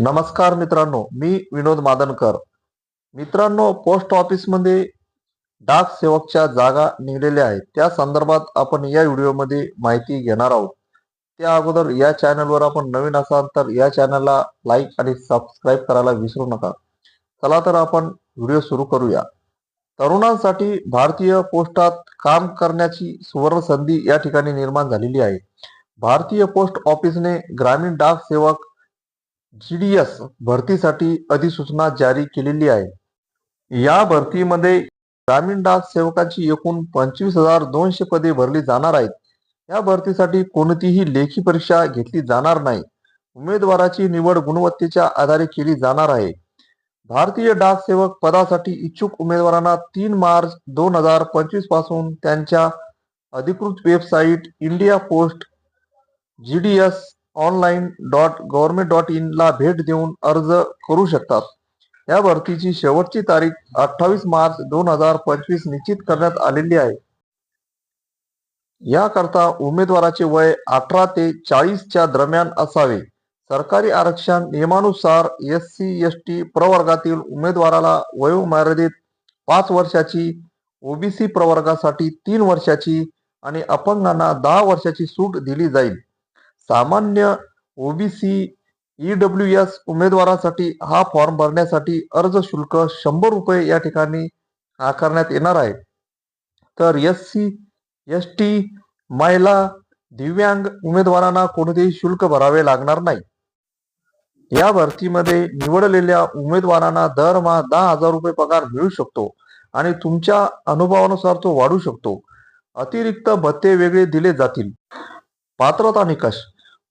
नमस्कार मित्रांनो मी विनोद मादनकर. मित्रांनो पोस्ट ऑफिसमध्ये डाक सेवकच्या जागा निघलेल्या आहेत. त्या संदर्भात आपण या व्हिडिओमध्ये माहिती घेणार आहोत. त्या अगोदर या चॅनलवर आपण नवीन असाल तर या चॅनलला लाईक आणि सबस्क्राईब करायला विसरू नका. चला तर आपण व्हिडिओ सुरू करूया. तरुणांसाठी भारतीय पोस्टात काम करण्याची सुवर्ण संधी या ठिकाणी निर्माण झालेली आहे. भारतीय पोस्ट ऑफिसने ग्रामीण डाक सेवक जीडीएस भरतीसाठी अधिसूचना जारी केलेली आहे. या भरतीमध्ये ग्रामीण डाक सेवकांची एकूण पंचवीस हजार दोनशे पदे भरली जाणार आहेत. या भरतीसाठी कोणतीही लेखी परीक्षा घेतली जाणार नाही. उमेदवाराची निवड गुणवत्तेच्या आधारे केली जाणार आहे. भारतीय डाक सेवक पदासाठी इच्छुक उमेदवारांना तीन मार्च दोन हजार पंचवीसपासून त्यांच्या अधिकृत website India post G D S online dot government dot in ला भेट देऊन अर्ज करू शकतात. या भरतीची शेवटची तारीख अठ्ठावीस मार्च दोन हजार पंचवीस निश्चित करण्यात आलेली आहे. याकरता उमेदवाराचे वय अठरा ते चाळीसच्या दरम्यान असावे. सरकारी आरक्षण नियमानुसार एस सी एस टी प्रवर्गातील उमेदवाराला वयोमर्यादित पाच वर्षाची ओबीसी प्रवर्गासाठी तीन वर्षाची आणि अपंगांना दहा वर्षाची सूट दिली जाईल. सामान्य ओबीसी ईडब्ल्यू एस उमेदवारासाठी हा फॉर्म भरण्यासाठी अर्ज शुल्क शंभर रुपये या ठिकाणी आकारण्यात येणार आहे. तर एस सी एस टी महिला दिव्यांग उमेदवारांना कोणतेही शुल्क भरावे लागणार नाही. या भरतीमध्ये निवडलेल्या उमेदवारांना दरमहा दहा हजार रुपये पगार मिळू शकतो आणि तुमच्या अनुभवानुसार तो वाढू शकतो. अतिरिक्त भत्ते वेगळे दिले जातील. पात्रता निकष.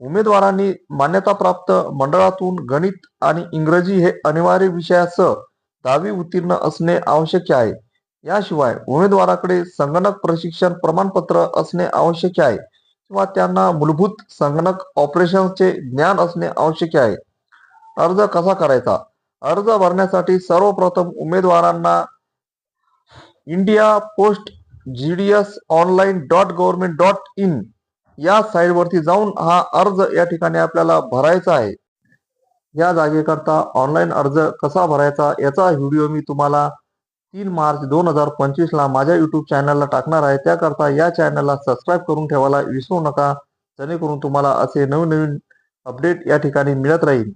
उमेदवारांनी मान्यताप्राप्त मंडळातून गणित आणि इंग्रजी हे अनिवार्य विषयासह दहावी उत्तीर्ण असणे आवश्यक आहे. याशिवाय उमेदवाराकडे संगणक प्रशिक्षण प्रमाणपत्र असणे आवश्यक आहे किंवा त्यांना मूलभूत संगणक ऑपरेशनचे ज्ञान असणे आवश्यक आहे. अर्ज कसा करायचा? अर्ज भरण्यासाठी सर्वप्रथम उमेदवारांना India post G D S online dot government dot in या साईटवरती जाऊन हा अर्ज या ठिकाणी आपल्याला भरायचा आहे. या जागेकरता ऑनलाईन अर्ज कसा भरायचा याचा व्हिडिओ मी तुम्हाला तीन मार्च दोन हजार पंचवीसला माझ्या युट्यूब चॅनलला टाकणार आहे. त्याकरता या चॅनलला सबस्क्राईब करून ठेवायला विसरू नका. जेणेकरून तुम्हाला असे नवीन नवीन अपडेट या ठिकाणी मिळत राहील.